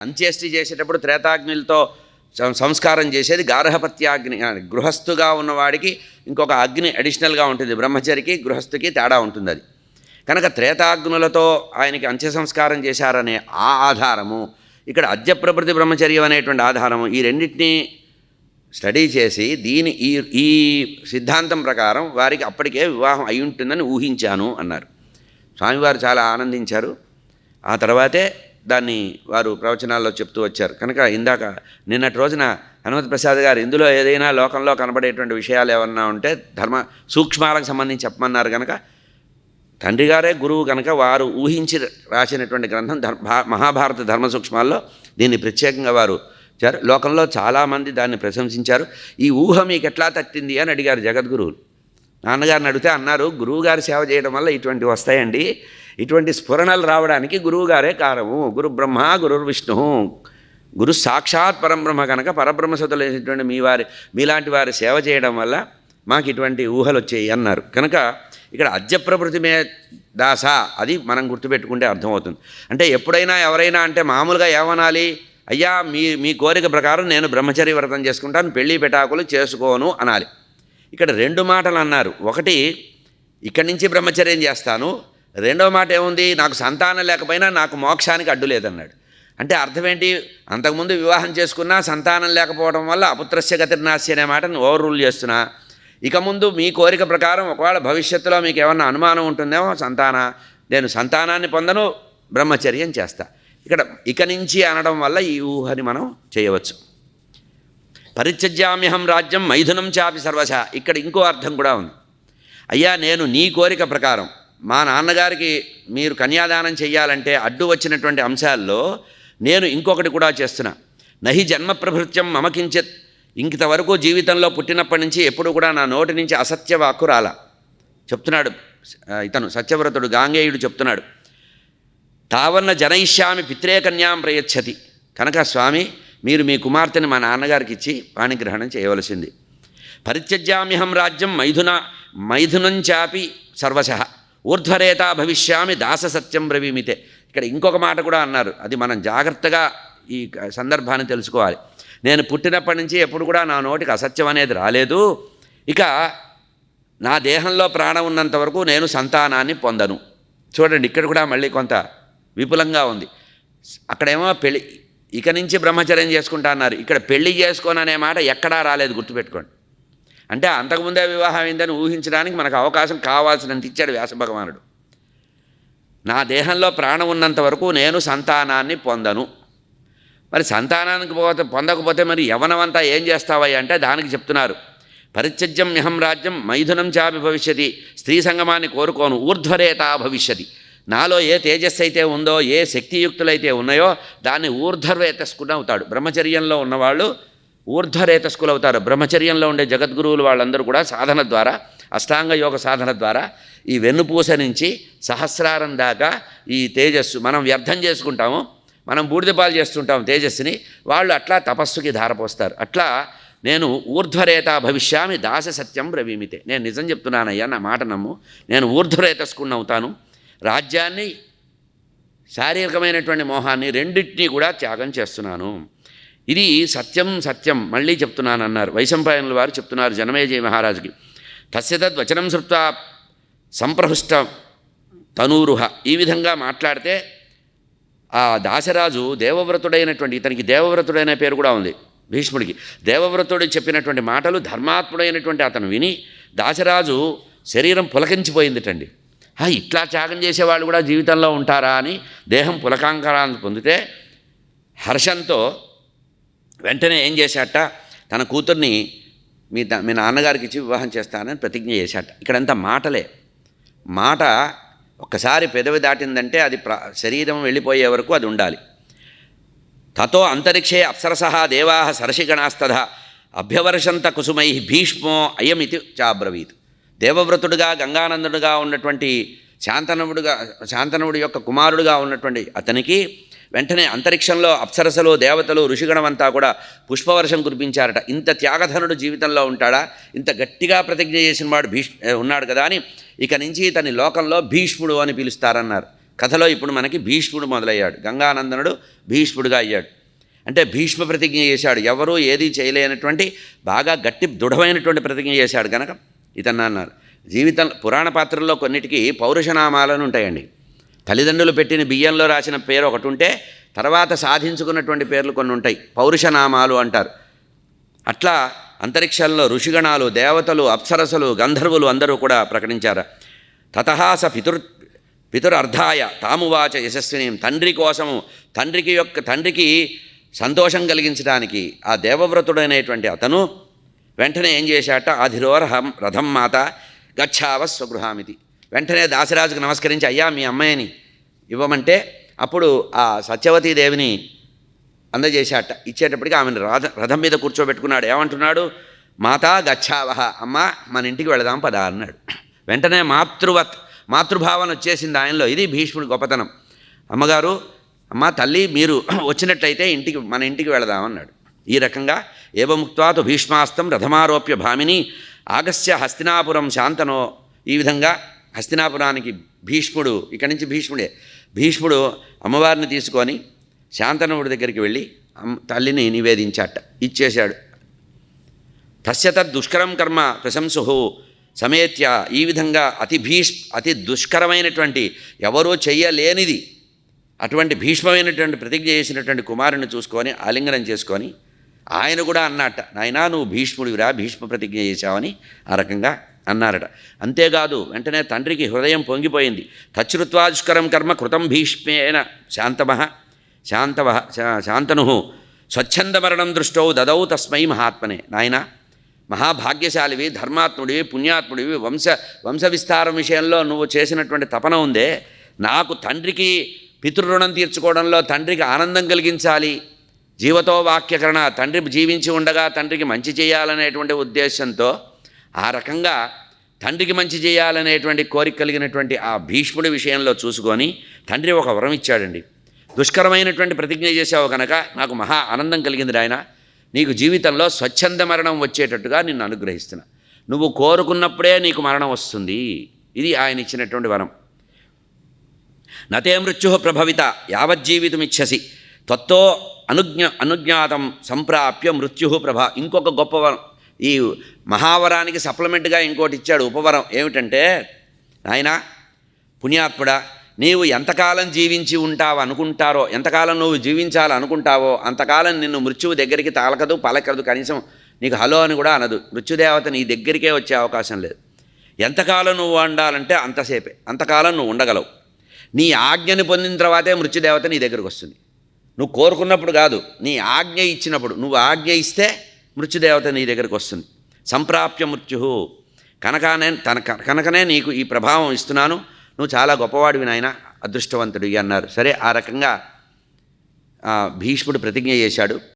అంత్యేష్టి చేసేటప్పుడు త్రేతాగ్నిలతో సం- సంస్కారం చేసేది గార్హపత్యాగ్ని గృహస్థుగా ఉన్నవాడికి ఇంకొక అగ్ని అడిషనల్గా ఉంటుంది. బ్రహ్మచరికి గృహస్థుకి తేడా ఉంటుంది అది కనుక త్రేతాగ్నులతో ఆయనకి అంత్య సంస్కారం చేశారనే ఆ ఆధారము ఇక్కడ అద్యప్రభృతి బ్రహ్మచర్యం అనేటువంటి ఆధారము ఈ రెండింటినీ స్టడీ చేసి దీని ఈ ఈ సిద్ధాంతం ప్రకారం వారికి అప్పటికే వివాహం అయి ఉంటుందని ఊహించాను అన్నారు. స్వామివారు చాలా ఆనందించారు. ఆ తర్వాతే దాన్ని వారు ప్రవచనాల్లో చెప్తూ వచ్చారు. కనుక ఇందాక నిన్నటి రోజున హనుమతి ప్రసాద్ గారు ఇందులో ఏదైనా లోకంలో కనబడేటువంటి విషయాలు ఏమన్నా ఉంటే ధర్మ సూక్ష్మాలకు సంబంధించి చెప్పమన్నారు కనుక తండ్రి గారే గురువు కనుక వారు ఊహించి రాసినటువంటి గ్రంథం ధర్మ భా- మహాభారత ధర్మ సూక్ష్మాల్లో దీన్ని ప్రత్యేకంగా వారు చారు లోకంలో చాలామంది దాన్ని ప్రశంసించారు. ఈ ఊహ మీకు ఎట్లా తట్టింది అని అడిగారు జగద్గురువులు. నాన్నగారిని అడిగితే అన్నారు గురువుగారి సేవ చేయడం వల్ల ఇటువంటివి వస్తాయండి. ఇటువంటి స్ఫురణలు రావడానికి గురువుగారే కారము. గురు బ్రహ్మ గురు విష్ణు గురు సాక్షాత్ పరబ్రహ్మ కనుక పరబ్రహ్మ సతులైనటువంటి మీ వారి మీలాంటి వారి సేవ చేయడం వల్ల మాకు ఇటువంటి ఊహలు వచ్చాయి అన్నారు. కనుక ఇక్కడ అద్యప్రభృతి మే దాస అది మనం గుర్తుపెట్టుకుంటే అర్థమవుతుంది. అంటే ఎప్పుడైనా ఎవరైనా అంటే మామూలుగా ఏమనాలి? అయ్యా మీ మీ కోరిక ప్రకారం నేను బ్రహ్మచర్య వ్రతం చేసుకుంటాను పెళ్ళి పెటాకులు చేసుకోను అనాలి. ఇక్కడ రెండు మాటలు అన్నారు ఒకటి ఇక్కడి నుంచి బ్రహ్మచర్యం చేస్తాను రెండవ మాట ఏముంది? నాకు సంతానం లేకపోయినా నాకు మోక్షానికి అడ్డు లేదన్నాడు. అంటే అర్థం ఏంటి అంతకుముందు వివాహం చేసుకున్నా సంతానం లేకపోవడం వల్ల అపుత్రస్య గతిర్నాస్య అనే మాటను ఓవర్ రూల్ చేస్తున్నా. ఇక ముందు మీ కోరిక ప్రకారం ఒకవేళ భవిష్యత్తులో మీకు ఏమన్నా అనుమానం ఉంటుందేమో సంతాన. నేను సంతానాన్ని పొందను బ్రహ్మచర్యం చేస్తా. ఇక్కడ ఇక నుంచి అనడం వల్ల ఈ ఊహని మనం చేయవచ్చు. పరిత్యజ్యామ్యహం రాజ్యం మైథునం చాపి సర్వశ. ఇక్కడ ఇంకో అర్థం కూడా ఉంది. అయ్యా నేను నీ కోరిక ప్రకారం మా నాన్నగారికి మీరు కన్యాదానం చెయ్యాలంటే అడ్డు వచ్చినటువంటి అంశాల్లో నేను ఇంకొకటి కూడా చేస్తున్నా. నహి జన్మ ప్రభృత్యం మమకించిత్ ఇంతవరకు జీవితంలో పుట్టినప్పటి నుంచి ఎప్పుడు కూడా నా నోటి నుంచి అసత్య వాక్కు రాలా. చెప్తున్నాడు ఇతను సత్యవ్రతుడు గాంగేయుడు చెప్తున్నాడు. తావన్న జనయిష్యామి పిత్రేకన్యాం ప్రయచ్చతి. కనుక స్వామి మీరు మీ కుమార్తెని మా నాన్నగారికి ఇచ్చి పాణిగ్రహణం చేయవలసింది. పరిత్యజ్యామ్యహం రాజ్యం మైథున మైథునం చాపి సర్వశ. ఊర్ధ్వరేతా భవిష్యామి దాస సత్యం బ్రవీమితే. ఇక్కడ ఇంకొక మాట కూడా అన్నారు. అది మనం జాగ్రత్తగా ఈ సందర్భాన్ని తెలుసుకోవాలి. నేను పుట్టినప్పటి నుంచి ఎప్పుడు కూడా నా నోటికి అసత్యం అనేది రాలేదు. ఇక నా దేహంలో ప్రాణం ఉన్నంత వరకు నేను సంతానాన్ని పొందను. చూడండి ఇక్కడ కూడా మళ్ళీ కొంత విపులంగా ఉంది. అక్కడేమో పెళ్ళి ఇక నుంచి బ్రహ్మచర్యం చేసుకుంటా అన్నారు. ఇక్కడ పెళ్ళి చేసుకోననే మాట ఎక్కడా రాలేదు గుర్తుపెట్టుకోండి. అంటే అంతకుముందే వివాహం అయిందని ఊహించడానికి మనకు అవకాశం కావాల్సినంత ఇచ్చాడు వ్యాసభగవానుడు నా దేహంలో ప్రాణం ఉన్నంత వరకు నేను సంతానాన్ని పొందను. మరి సంతానానికి పోతే పొందకపోతే మరి యవనమంతా ఏం చేస్తావయ్య అంటే దానికి చెప్తున్నారు. పరిత్యజ్యం మ్యహం రాజ్యం మైథునం చాపి భవిష్యతి స్త్రీ సంగమాన్ని కోరుకోను ఊర్ధ్వరేత భవిష్యతి. నాలో ఏ తేజస్సు అయితే ఉందో ఏ శక్తియుక్తులైతే ఉన్నాయో దాన్ని ఊర్ధ్వరేతస్కుని అవుతాడు. బ్రహ్మచర్యంలో ఉన్నవాళ్ళు ఊర్ధ్వరేతస్కులు అవుతారు బ్రహ్మచర్యంలో ఉండే జగద్గురువులు వాళ్ళందరూ కూడా సాధన ద్వారా అష్టాంగ యోగ సాధన ద్వారా ఈ వెన్నుపూస నుంచి సహస్రారం దాకా ఈ తేజస్సు మనం వ్యర్థం చేసుకుంటాము మనం బూడిదపాలు చేస్తుంటాం తేజస్సుని వాళ్ళు అట్లా తపస్సుకి ధారపోస్తారు. అట్లా నేను ఊర్ధ్వరేత భవిష్యామి దాస సత్యం బ్రవీమితే. నేను నిజం చెప్తున్నానయ్యా నా మాట నమ్ము. నేను ఊర్ధ్వరేతస్కుని అవుతాను రాజ్యాన్ని శారీరకమైనటువంటి మోహాన్ని రెండింటినీ కూడా త్యాగం చేస్తున్నాను. ఇది సత్యం సత్యం. మళ్ళీ చెప్తున్నాను అన్నారు వైశంపాయనుల వారు చెప్తున్నారు జనమేజయ మహారాజుకి. తస్య తద్వచనం శృత్వా సంప్రహృష్ట తనూరుహ. ఈ విధంగా మాట్లాడితే ఆ దాసరాజు దేవవ్రతుడైనటువంటి ఇతనికి దేవవ్రతుడైన పేరు కూడా ఉంది భీష్ముడికి. దేవవ్రతుడు చెప్పినటువంటి మాటలు ధర్మాత్ముడైనటువంటి అతను విని దాసరాజు శరీరం పులకించిపోయిందిటండి. ఇట్లా త్యాగం చేసేవాళ్ళు కూడా జీవితంలో ఉంటారా అని దేహం పులకాంకరాన్ని పొందితే హర్షంతో వెంటనే ఏం చేశాట? తన కూతుర్ని మీ మీ నాన్నగారికి ఇచ్చి వివాహం చేస్తానని ప్రతిజ్ఞ చేశాట. ఇక్కడంతా మాటలే. మాట ఒక్కసారి పెదవి దాటిందంటే అది ప్ర శరీరం వెళ్ళిపోయే వరకు అది ఉండాలి. తతో అంతరిక్షే అప్సరస దేవా సరసిగణాస్తథ అభ్యవర్షంత కుసుమై భీష్మో అయమితి చాబ్రవీత్. దేవవ్రతుడుగా గంగానందుడుగా ఉన్నటువంటి శాంతనవుడుగా శాంతనవుడి యొక్క కుమారుడుగా ఉన్నటువంటి అతనికి వెంటనే అంతరిక్షంలో అప్సరసలు దేవతలు ఋషిగణమంతా కూడా పుష్పవర్షం కురిపించారట. ఇంత త్యాగధనుడు జీవితంలో ఉంటాడా? ఇంత గట్టిగా ప్రతిజ్ఞ చేసిన వాడు భీష్ ఉన్నాడు కదా అని ఇక నుంచి ఇతని లోకంలో భీష్ముడు అని పిలుస్తారన్నారు. కథలో ఇప్పుడు మనకి భీష్ముడు మొదలయ్యాడు. గంగానందనుడు భీష్ముడుగా అయ్యాడు. అంటే భీష్మ ప్రతిజ్ఞ చేశాడు. ఎవరూ ఏది చేయలేనటువంటి బాగా గట్టి దృఢమైనటువంటి ప్రతిజ్ఞ చేశాడు కనుక ఇతను అన్నారు జీవితం పురాణ పాత్రల్లో కొన్నిటికి పౌరుషనామాలను ఉంటాయండి. తల్లిదండ్రులు పెట్టిన బియ్యంలో రాసిన పేరు ఒకటి ఉంటే తర్వాత సాధించుకున్నటువంటి పేర్లు కొన్ని ఉంటాయి. పౌరుషనామాలు అంటారు. అట్లా అంతరిక్షంలో ఋషిగణాలు దేవతలు అప్సరసలు గంధర్వులు అందరూ కూడా ప్రకటించారు. తతహా స పితుర్ పితురర్ధాయ తామువాచ యశస్విని. తండ్రి కోసము తండ్రికి యొక్క తండ్రికి సంతోషం కలిగించడానికి ఆ దేవవ్రతుడైనటువంటి అతను వెంటనే ఏం చేశాట? అధిరోరహం రథం మాత గచ్చావ స్వగృహామితి వెంటనే దాసరాజుకు నమస్కరించి అయ్యా మీ అమ్మాయిని ఇవ్వమంటే అప్పుడు ఆ సత్యవతీదేవిని అందజేశాట. ఇచ్చేటప్పటికి ఆమెను రథ రథం మీద కూర్చోబెట్టుకున్నాడు. ఏమంటున్నాడు? మాతా గచ్చావహ అమ్మ మన ఇంటికి వెళదాం పదా అన్నాడు. వెంటనే మాతృవత్ మాతృభావన వచ్చేసింది ఆయనలో. ఇది భీష్ముడి గొప్పతనం. అమ్మగారు అమ్మ తల్లి మీరు వచ్చినట్లయితే ఇంటికి మన ఇంటికి వెళదామన్నాడు ఈ రకంగా ఏవముక్త్వాతు భీష్మాస్తం రథమారోప్య భామిని ఆగస్య హస్తినాపురం శాంతనో ఈ విధంగా హస్తినాపురానికి భీష్ముడు ఇక్కడి నుంచి భీష్ముడే. భీష్ముడు అమ్మవారిని తీసుకొని శాంతనవుడి దగ్గరికి వెళ్ళి తల్లిని నివేదించాట ఇచ్చేశాడు. తస్య దుష్కరం కర్మ ప్రశంసు సమేత్య ఈ విధంగా అతి భీష్ అతి దుష్కరమైనటువంటి ఎవరూ చెయ్యలేనిది. అటువంటి భీష్మమైనటువంటి ప్రతిజ్ఞ చేసినటువంటి కుమారుని చూసుకొని ఆలింగనం చేసుకొని ఆయన కూడా అన్నట్ట నాయనా నువ్వు భీష్ముడివిరా భీష్మ ప్రతిజ్ఞ చేశావని ఆ రకంగా అన్నారట. అంతేకాదు వెంటనే తండ్రికి హృదయం పొంగిపోయింది. తచ్చుత్వాదుష్కరం కర్మ కృతం భీష్మేన శాంతమ శాంతవ శాంతను స్వచ్ఛందమరణం దృష్టౌ దదౌ తస్మై మహాత్మనే. నాయన మహాభాగ్యశాలివి ధర్మాత్ముడివి పుణ్యాత్ముడివి వంశ వంశ విస్తారం విషయంలో నువ్వు చేసినటువంటి తపన ఉందే. నాకు తండ్రికి పితృరుణం తీర్చుకోవడంలో తండ్రికి ఆనందం కలిగించాలి. జీవతో వాక్యకరణ తండ్రి జీవించి ఉండగా తండ్రికి మంచి చేయాలనేటువంటి ఉద్దేశంతో ఆ రకంగా తండ్రికి మంచి చేయాలనేటువంటి కోరిక కలిగినటువంటి ఆ భీష్ముడి విషయంలో చూసుకొని తండ్రి ఒక వరం ఇచ్చాడండి. దుష్కరమైనటువంటి ప్రతిజ్ఞ చేసావు కనుక నాకు మహా ఆనందం కలిగింది ఆయన నీకు జీవితంలో స్వచ్ఛంద మరణం వచ్చేటట్టుగా నిన్ను అనుగ్రహిస్తున్నా. నువ్వు కోరుకున్నప్పుడే నీకు మరణం వస్తుంది. ఇది ఆయన ఇచ్చినటువంటి వరం. నతే మృత్యు ప్రభవిత యావజ్జీవితమిచ్చసి త్వత్తో అనుజ్ఞ అనుజ్ఞాతం సంప్రాప్య మృత్యు ప్రభ. ఇంకొక గొప్ప వరం ఈ మహావరానికి సప్లిమెంట్గా ఇంకోటి ఇచ్చాడు ఉపవరం ఏమిటంటే నాయన పుణ్యాత్ముడా నీవు ఎంతకాలం జీవించి ఉంటావు అనుకుంటారో ఎంతకాలం నువ్వు జీవించాలనుకుంటావో అంతకాలం నిన్ను మృత్యువు దగ్గరికి తాలకదు పలకదు కనీసం నీకు హలో అని కూడా అనదు. మృత్యుదేవత నీ దగ్గరికే వచ్చే అవకాశం లేదు. ఎంతకాలం నువ్వు వండాలంటే అంతసేపే అంతకాలం నువ్వు ఉండగలవు. నీ ఆజ్ఞని పొందిన తర్వాతే మృత్యుదేవత నీ దగ్గరికి వస్తుంది. నువ్వు కోరుకున్నప్పుడు కాదు నీ ఆజ్ఞ ఇచ్చినప్పుడు నువ్వు ఆజ్ఞ ఇస్తే మృత్యుదేవత నీ దగ్గరికి వస్తుంది. సంప్రాప్య మృత్యు కనకనే తన కనుకనే నీకు ఈ ప్రభావం ఇస్తున్నాను. నువ్వు చాలా గొప్పవాడివి నాయన అదృష్టవంతుడివి అన్నారు. సరే ఆ రకంగా భీష్ముడు ప్రతిజ్ఞ చేశాడు.